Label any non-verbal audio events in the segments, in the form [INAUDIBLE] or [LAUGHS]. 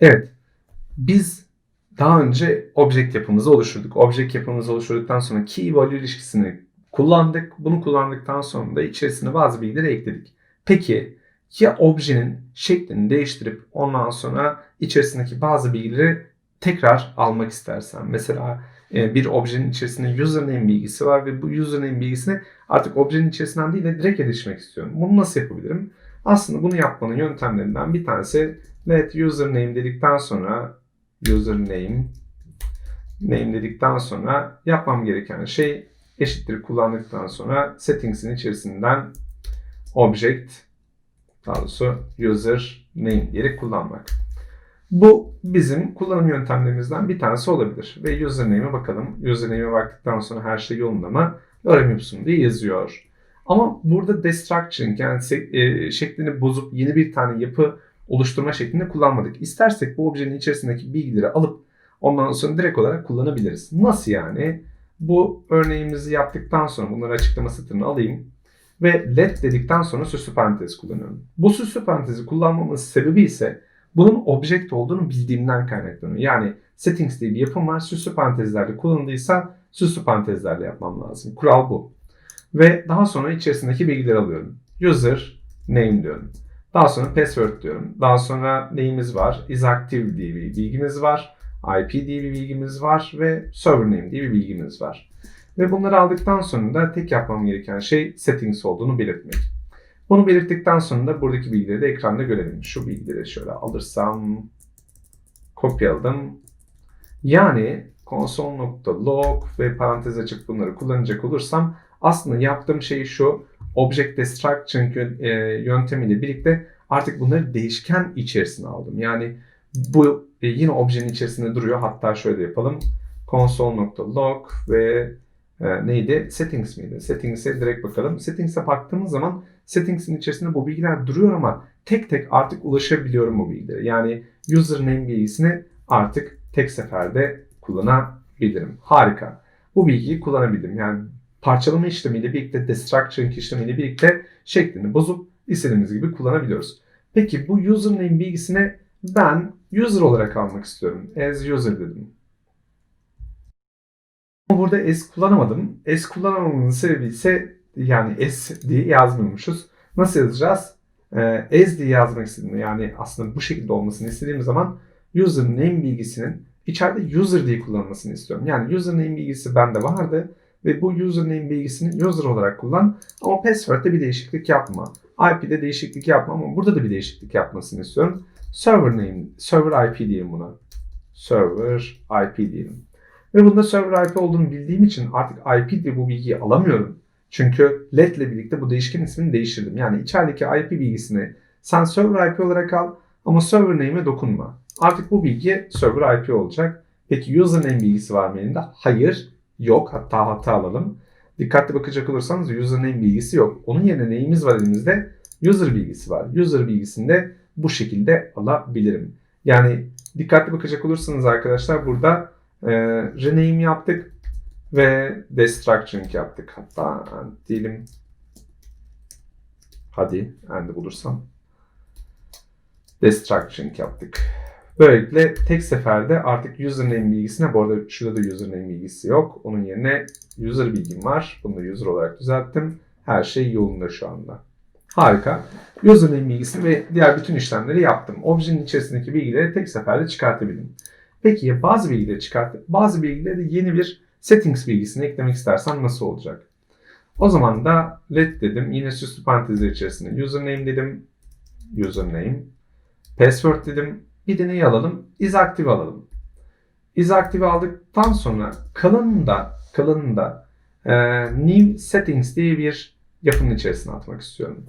Evet. Biz daha önce object yapımızı oluşturduk. Object yapımızı oluşturduktan sonra key value ilişkisini kullandık. Bunu kullandıktan sonra da içerisine bazı bilgileri ekledik. Peki ya objenin şeklini değiştirip ondan sonra içerisindeki bazı bilgileri tekrar almak istersen. Mesela e, bir objenin içerisinde username bilgisi var ve bu username bilgisine artık objenin içerisinden değil de direkt erişmek istiyorum. Bunu nasıl yapabilirim? Aslında bunu yapmanın yöntemlerinden bir tanesi let username dedikten sonra username name dedikten sonra yapmam gereken şey eşittir kullandıktan sonra settings'in içerisinden object daha doğrusu user name diyerek kullanmak. Bu bizim kullanım yöntemlerimizden bir tanesi olabilir. Ve username'e bakalım. Username'e baktıktan sonra her şey yolunda mı? İpsum diye yazıyor. Ama burada destructuring yani e, şeklini bozup yeni bir tane yapı oluşturma şeklinde kullanmadık. İstersek bu objenin içerisindeki bilgileri alıp ondan sonra direkt olarak kullanabiliriz. Nasıl yani? Bu örneğimizi yaptıktan sonra bunları açıklama satırını alayım ve let dedikten sonra süslü parantez kullanıyorum. Bu süslü parantezi kullanmamın sebebi ise bunun object olduğunu bildiğimden kaynaklanıyor. Yani settings diye bir yapım var. Süslü parantezlerle kullanıldıysa süslü parantezlerle yapmam lazım. Kural bu. Ve daha sonra içerisindeki bilgileri alıyorum. User name diyorum. Daha sonra password diyorum. Daha sonra neyimiz var? Is active diye bir bilgimiz var. IP diye bir bilgimiz var ve server name diye bir bilgimiz var. Ve bunları aldıktan sonra da tek yapmam gereken şey settings olduğunu belirtmek. Bunu belirttikten sonra da buradaki bilgileri de ekranda görelim. Şu bilgileri şöyle alırsam kopyaladım. Yani console.log ve parantez açıp bunları kullanacak olursam aslında yaptığım şey şu object destruction e, yöntemiyle birlikte artık bunları değişken içerisine aldım. Yani bu e, yine objenin içerisinde duruyor. Hatta şöyle yapalım. console.log ve e, neydi? Settings miydi? Settings'e direkt bakalım. Settings'e baktığımız zaman settings'in içerisinde bu bilgiler duruyor ama tek tek artık ulaşabiliyorum bu bilgilere. Yani username bilgisini artık tek seferde kullanabilirim. Harika. Bu bilgiyi kullanabildim. Yani parçalama işlemiyle birlikte, destructuring işlemiyle birlikte şeklini bozup istediğimiz gibi kullanabiliyoruz. Peki bu username bilgisini ben user olarak almak istiyorum. As user dedim. Ama burada s kullanamadım. S kullanamamamın sebebi ise yani s diye yazmıyormuşuz. Nasıl yazacağız? Ee, as diye yazmak istediğimde yani aslında bu şekilde olmasını istediğim zaman username bilgisinin içeride user diye kullanılmasını istiyorum. Yani username bilgisi bende vardı ve bu username bilgisini user olarak kullan ama password'de bir değişiklik yapma. IP'de değişiklik yapma ama burada da bir değişiklik yapmasını istiyorum. Server name, server IP diyelim buna. Server IP diyelim. Ve bunda server IP olduğunu bildiğim için artık IP diye bu bilgiyi alamıyorum. Çünkü let ile birlikte bu değişken ismini değiştirdim. Yani içerideki IP bilgisini sen server IP olarak al ama server name'e dokunma. Artık bu bilgi server IP olacak. Peki username bilgisi var mı elinde? Hayır, yok. Hatta hata alalım. Dikkatli bakacak olursanız username bilgisi yok. Onun yerine neyimiz var elimizde? User bilgisi var. User bilgisini de bu şekilde alabilirim. Yani dikkatli bakacak olursanız arkadaşlar burada e, rename yaptık ve destructuring yaptık. Hatta diyelim hadi end'i bulursam destructuring yaptık. Böylelikle tek seferde artık username bilgisine, bu arada şurada da username bilgisi yok. Onun yerine user bilgim var. Bunu da user olarak düzelttim. Her şey yolunda şu anda. Harika. Username bilgisini ve diğer bütün işlemleri yaptım. Objenin içerisindeki bilgileri tek seferde çıkartabildim. Peki ya bazı bilgileri çıkartıp bazı bilgileri de yeni bir settings bilgisini eklemek istersen nasıl olacak? O zaman da let dedim. Yine süslü parantezler içerisinde username dedim. Username. Password dedim. Bir de neyi alalım? isActive alalım. isActive aldıktan sonra kalanında kalanında e, new settings diye bir yapının içerisine atmak istiyorum.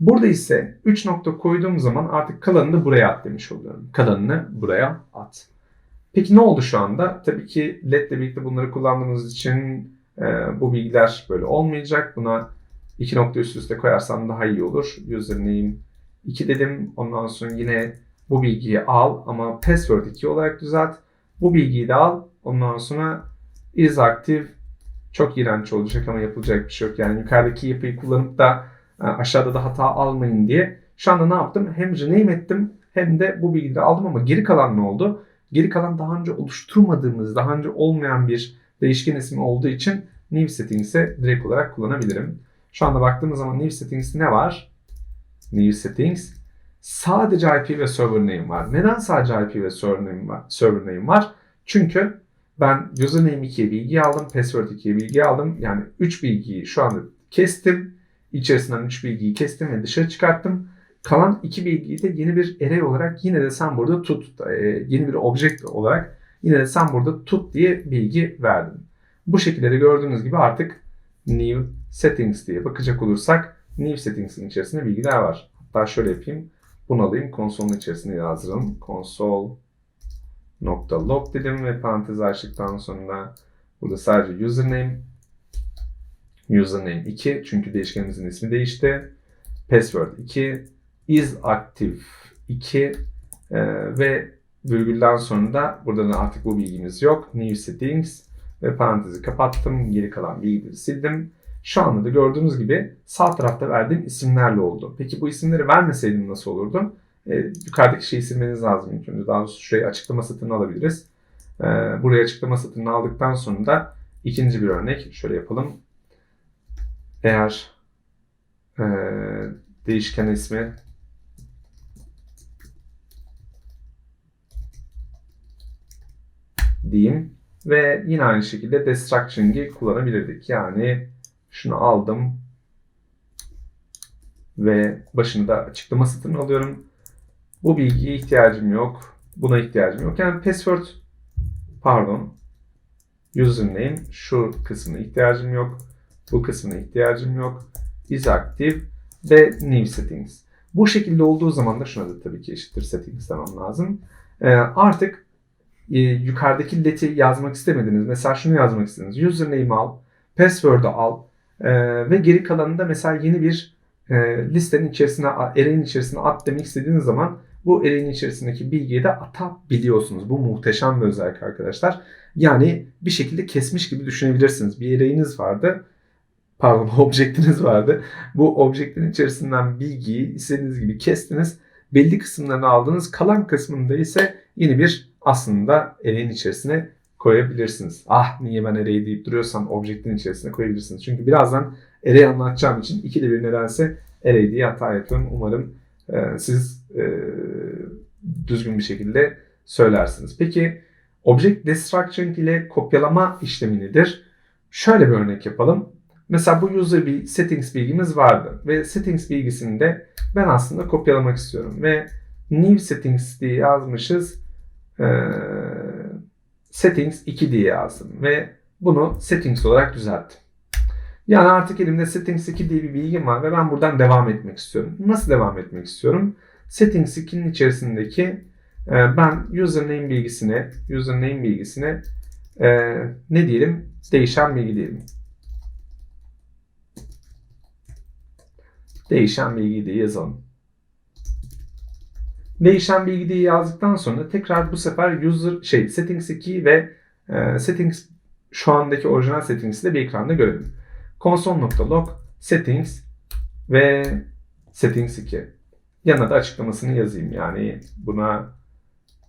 Burada ise 3 nokta koyduğum zaman artık kalanını buraya at demiş oluyorum. Kalanını buraya at. Peki ne oldu şu anda? Tabii ki LED ile birlikte bunları kullandığımız için e, bu bilgiler böyle olmayacak. Buna iki nokta üst üste koyarsam daha iyi olur. Username 2 dedim. Ondan sonra yine bu bilgiyi al ama password 2 olarak düzelt. Bu bilgiyi de al. Ondan sonra is active çok iğrenç olacak ama yapılacak bir şey yok. Yani yukarıdaki yapıyı kullanıp da e, aşağıda da hata almayın diye. Şu anda ne yaptım? Hem rename ettim hem de bu bilgileri aldım ama geri kalan ne oldu? Geri kalan daha önce oluşturmadığımız, daha önce olmayan bir değişken ismi olduğu için new settings'e direkt olarak kullanabilirim. Şu anda baktığımız zaman new settings ne var? New settings sadece IP ve server name var. Neden sadece IP ve server name var? Server name var? Çünkü ben username 2'ye bilgi aldım, password 2'ye bilgi aldım. Yani 3 bilgiyi şu anda kestim. İçerisinden 3 bilgiyi kestim ve dışarı çıkarttım. Kalan 2 bilgiyi de yeni bir array olarak yine de sen burada tut, e, yeni bir object olarak yine de sen burada tut diye bilgi verdim. Bu şekilde de gördüğünüz gibi artık new settings diye bakacak olursak new settings'in içerisinde bilgiler var. Hatta şöyle yapayım. Bunu alayım konsolun içerisine yazdıralım. Console nokta log dedim ve parantez açtıktan sonra burada sadece username username 2 çünkü değişkenimizin ismi değişti. Password 2 is active 2 e, ve virgülden sonra da burada da artık bu bilgimiz yok. New settings ve parantezi kapattım. Geri kalan bilgileri sildim. Şu anda da gördüğünüz gibi sağ tarafta verdiğim isimlerle oldu. Peki bu isimleri vermeseydim nasıl olurdu? E, yukarıdaki şeyi silmeniz lazım ilk önce. Daha doğrusu şuraya açıklama satırını alabiliriz. E, buraya açıklama satırını aldıktan sonra da ikinci bir örnek. Şöyle yapalım. Eğer e, değişken ismi diyeyim ve yine aynı şekilde destruction'ı kullanabilirdik. Yani şunu aldım ve başını da açıklama satırını alıyorum. Bu bilgiye ihtiyacım yok. Buna ihtiyacım yok. Yani password pardon username şu kısmına ihtiyacım yok. Bu kısmına ihtiyacım yok. Is active ve new settings. Bu şekilde olduğu zaman da şuna da tabii ki eşittir settings demem lazım. Ee, artık e, yukarıdaki let'i yazmak istemediniz. Mesela şunu yazmak istediniz. Username al, password'ı al e, ve geri kalanını da mesela yeni bir e, listenin içerisine, array'in içerisine at demek istediğiniz zaman bu array'in içerisindeki bilgiyi de atabiliyorsunuz. Bu muhteşem bir özellik arkadaşlar. Yani bir şekilde kesmiş gibi düşünebilirsiniz. Bir array'iniz vardı. Pardon, [LAUGHS] objektiniz vardı. Bu objektin içerisinden bilgiyi istediğiniz gibi kestiniz. Belli kısımlarını aldınız. Kalan kısmında ise yeni bir aslında array'in içerisine koyabilirsiniz. Ah niye ben array deyip duruyorsam objektin içerisine koyabilirsiniz. Çünkü birazdan array anlatacağım için ikide bir nedense array diye hata yapıyorum. Umarım e, siz e, düzgün bir şekilde söylersiniz. Peki object destruction ile kopyalama işlemi nedir? Şöyle bir örnek yapalım. Mesela bu user bir settings bilgimiz vardı ve settings bilgisini de ben aslında kopyalamak istiyorum ve new settings diye yazmışız. Ee, settings 2 diye yazdım ve bunu settings olarak düzelttim. Yani artık elimde settings 2 diye bir bilgim var ve ben buradan devam etmek istiyorum. Nasıl devam etmek istiyorum? Settings 2'nin içerisindeki e, ben username bilgisine username bilgisine e, ne diyelim? Değişen bilgi diyelim. Değişen bilgi diye yazalım. Değişen bilgi diye yazdıktan sonra tekrar bu sefer user şey settings 2 ve e, settings şu andaki orijinal settings'i de bir ekranda görelim. console.log settings ve settings 2. Yanına da açıklamasını yazayım. Yani buna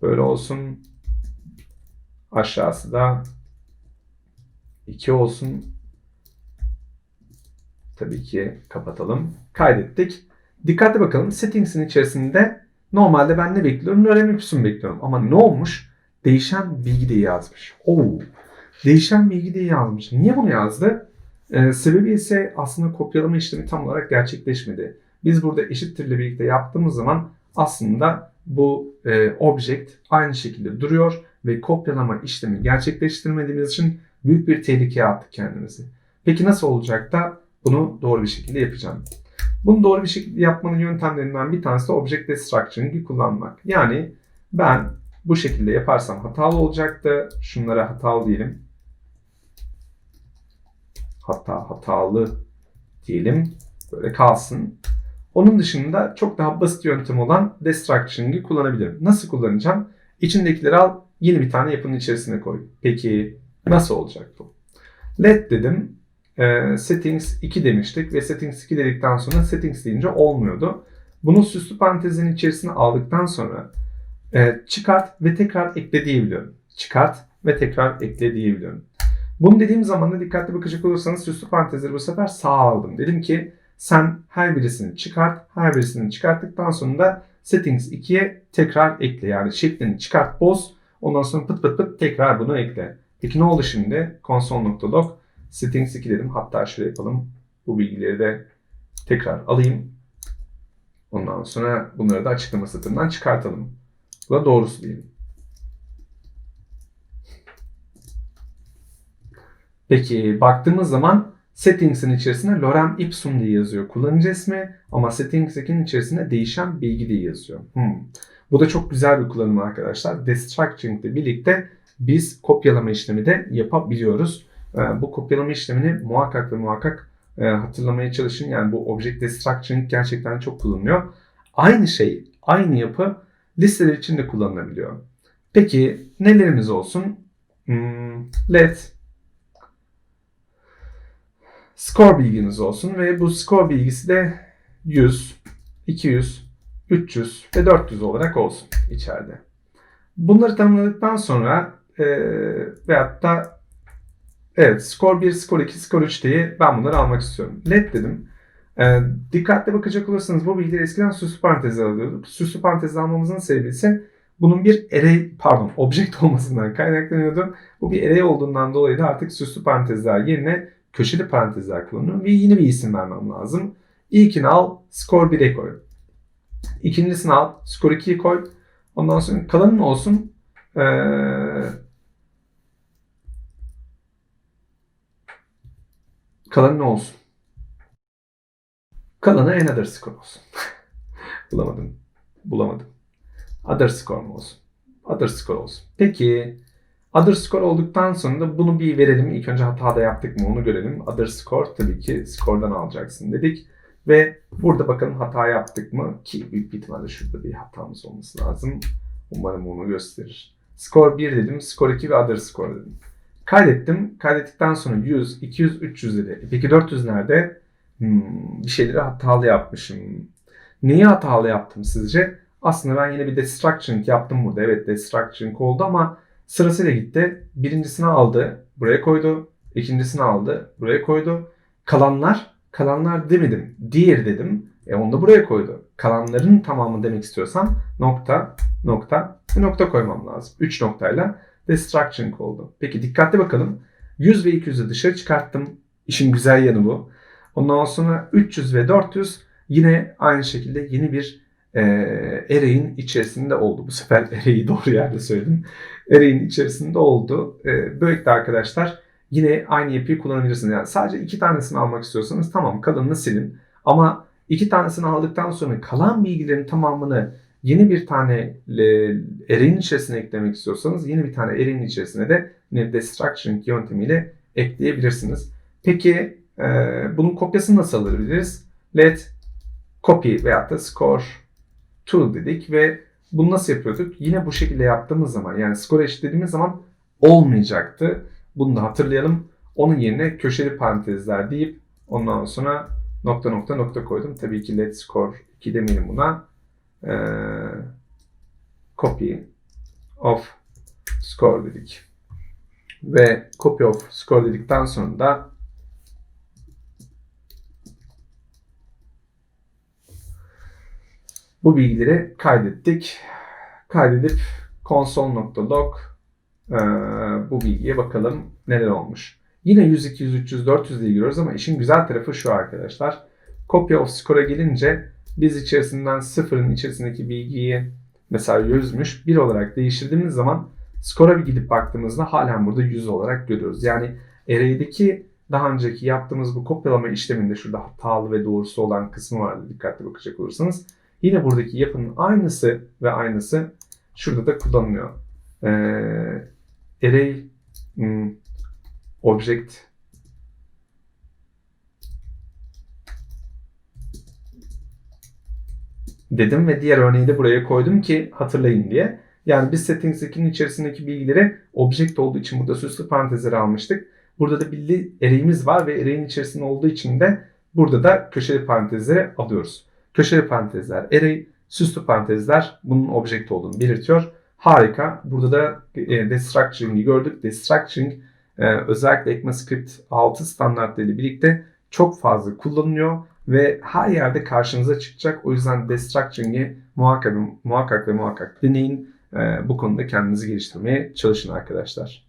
böyle olsun. Aşağısı da 2 olsun. Tabii ki kapatalım. Kaydettik. Dikkatli bakalım. Settings'in içerisinde normalde ben ne bekliyorum? Lorem ipsum bekliyorum. Ama ne olmuş? Değişen bilgi diye yazmış. Oo. Değişen bilgi diye yazmış. Niye bunu yazdı? Ee, sebebi ise aslında kopyalama işlemi tam olarak gerçekleşmedi. Biz burada eşittirle birlikte yaptığımız zaman aslında bu e, object aynı şekilde duruyor ve kopyalama işlemi gerçekleştirmediğimiz için büyük bir tehlikeye attık kendimizi. Peki nasıl olacak da bunu doğru bir şekilde yapacağım? Bunu doğru bir şekilde yapmanın yöntemlerinden bir tanesi de Object Destruction'ı kullanmak. Yani ben bu şekilde yaparsam hatalı olacaktı. Şunlara hatalı diyelim. Hatta hatalı diyelim. Böyle kalsın. Onun dışında çok daha basit yöntem olan Destruction'ı kullanabilirim. Nasıl kullanacağım? İçindekileri al, yeni bir tane yapının içerisine koy. Peki nasıl olacak bu? Let dedim. Ee, settings 2 demiştik ve settings 2 dedikten sonra settings deyince olmuyordu. Bunu süslü parantezin içerisine aldıktan sonra e, çıkart ve tekrar ekle diyebiliyorum. Çıkart ve tekrar ekle diyebiliyorum. Bunu dediğim zaman da dikkatli bakacak olursanız süslü parantezleri bu sefer sağa aldım. Dedim ki sen her birisini çıkart, her birisini çıkarttıktan sonra da settings 2'ye tekrar ekle. Yani şeklini çıkart, boz. Ondan sonra pıt pıt pıt tekrar bunu ekle. Peki ne oldu şimdi? Console.log settings 2 dedim. Hatta şöyle yapalım. Bu bilgileri de tekrar alayım. Ondan sonra bunları da açıklama satırından çıkartalım. Bu da doğrusu diyelim. Peki baktığımız zaman settings'in içerisinde lorem ipsum diye yazıyor kullanıcı ismi ama settings'in içerisinde değişen bilgi diye yazıyor. Hmm. Bu da çok güzel bir kullanım arkadaşlar. Destructuring ile birlikte biz kopyalama işlemi de yapabiliyoruz. Ee, bu kopyalama işlemini muhakkak ve muhakkak e, hatırlamaya çalışın. Yani bu object destructuring gerçekten çok kullanılıyor. Aynı şey, aynı yapı listeler için de kullanılabiliyor. Peki nelerimiz olsun? Hmm, let score bilginiz olsun ve bu score bilgisi de 100, 200, 300 ve 400 olarak olsun içeride. Bunları tanımladıktan sonra e, veyahut da evet score 1, score 2, score 3 diye ben bunları almak istiyorum. Let dedim. E, dikkatli bakacak olursanız bu bilgileri eskiden süslü parantezle alıyorduk. Süslü parantezle almamızın sebebi ise bunun bir array, pardon object olmasından kaynaklanıyordu. Bu bir array olduğundan dolayı da artık süslü parantezler yerine köşeli parantezler kullanıyorum ve yeni bir isim vermem lazım. İlkini al, skor 1'e koy. İkincisini al, skor 2'yi koy. Ondan sonra kalanın olsun. Ee, kalanın olsun. Kalanı another score olsun. [LAUGHS] Bulamadım. Bulamadım. Other score mu olsun? Other score olsun. Peki Other score olduktan sonra da bunu bir verelim. İlk önce hatada yaptık mı onu görelim. Other score tabii ki score'dan alacaksın dedik. Ve burada bakalım hata yaptık mı? Ki büyük bir ihtimalle şurada bir hatamız olması lazım. Umarım onu gösterir. Score 1 dedim. Score 2 ve other score dedim. Kaydettim. Kaydettikten sonra 100, 200, 300 dedi. E peki 400 nerede? Hmm, bir şeyleri hatalı yapmışım. Neyi hatalı yaptım sizce? Aslında ben yine bir destructuring yaptım burada. Evet destructuring oldu ama Sırasıyla gitti. Birincisini aldı, buraya koydu. İkincisini aldı, buraya koydu. Kalanlar, kalanlar demedim. Diğer dedim. E onu da buraya koydu. Kalanların tamamı demek istiyorsam nokta, nokta nokta koymam lazım. 3 noktayla destruction oldu. Peki dikkatli bakalım. 100 ve 200'ü dışarı çıkarttım. İşin güzel yanı bu. Ondan sonra 300 ve 400 yine aynı şekilde yeni bir e, array'in içerisinde oldu. Bu sefer [LAUGHS] array'i doğru yerde söyledim. Array'in içerisinde oldu. E, böylelikle arkadaşlar yine aynı yapıyı kullanabilirsiniz. Yani sadece iki tanesini almak istiyorsanız tamam kalanını silin. Ama iki tanesini aldıktan sonra kalan bilgilerin tamamını yeni bir tane e, array'in içerisine eklemek istiyorsanız yeni bir tane array'in içerisine de yine destruction yöntemiyle ekleyebilirsiniz. Peki e, bunun kopyasını nasıl alabiliriz? Let copy veyahut da score to dedik ve bunu nasıl yapıyorduk? Yine bu şekilde yaptığımız zaman yani skor eşitlediğimiz zaman olmayacaktı. Bunu da hatırlayalım. Onun yerine köşeli parantezler deyip ondan sonra nokta nokta nokta koydum. Tabii ki let score 2 demeyelim buna. Ee, copy of score dedik. Ve copy of score dedikten sonra da Bu bilgileri kaydettik. Kaydedip console.log e, bu bilgiye bakalım neler olmuş. Yine 100, 200, 300, 400 diye giriyoruz ama işin güzel tarafı şu arkadaşlar. Copy of score'a gelince biz içerisinden sıfırın içerisindeki bilgiyi mesela 100'müş 1 olarak değiştirdiğimiz zaman score'a bir gidip baktığımızda halen burada 100 olarak görüyoruz. Yani array'deki daha önceki yaptığımız bu kopyalama işleminde şurada hatalı ve doğrusu olan kısmı vardı dikkatli bakacak olursanız. Yine buradaki yapının aynısı ve aynısı şurada da kullanılıyor. Ee, array hmm, object dedim ve diğer örneği de buraya koydum ki hatırlayın diye. Yani biz settings 2'nin içerisindeki bilgileri object olduğu için burada süslü parantezleri almıştık. Burada da bir array'imiz var ve array'in içerisinde olduğu için de burada da köşeli parantezleri alıyoruz. köşeli parantezler array, süslü parantezler bunun object olduğunu belirtiyor. Harika. Burada da e, destructuring'i gördük. Destructuring e, özellikle ECMAScript 6 standartlarıyla birlikte çok fazla kullanılıyor ve her yerde karşınıza çıkacak. O yüzden destructuring'i muhakkak, muhakkak ve muhakkak deneyin. E, bu konuda kendinizi geliştirmeye çalışın arkadaşlar.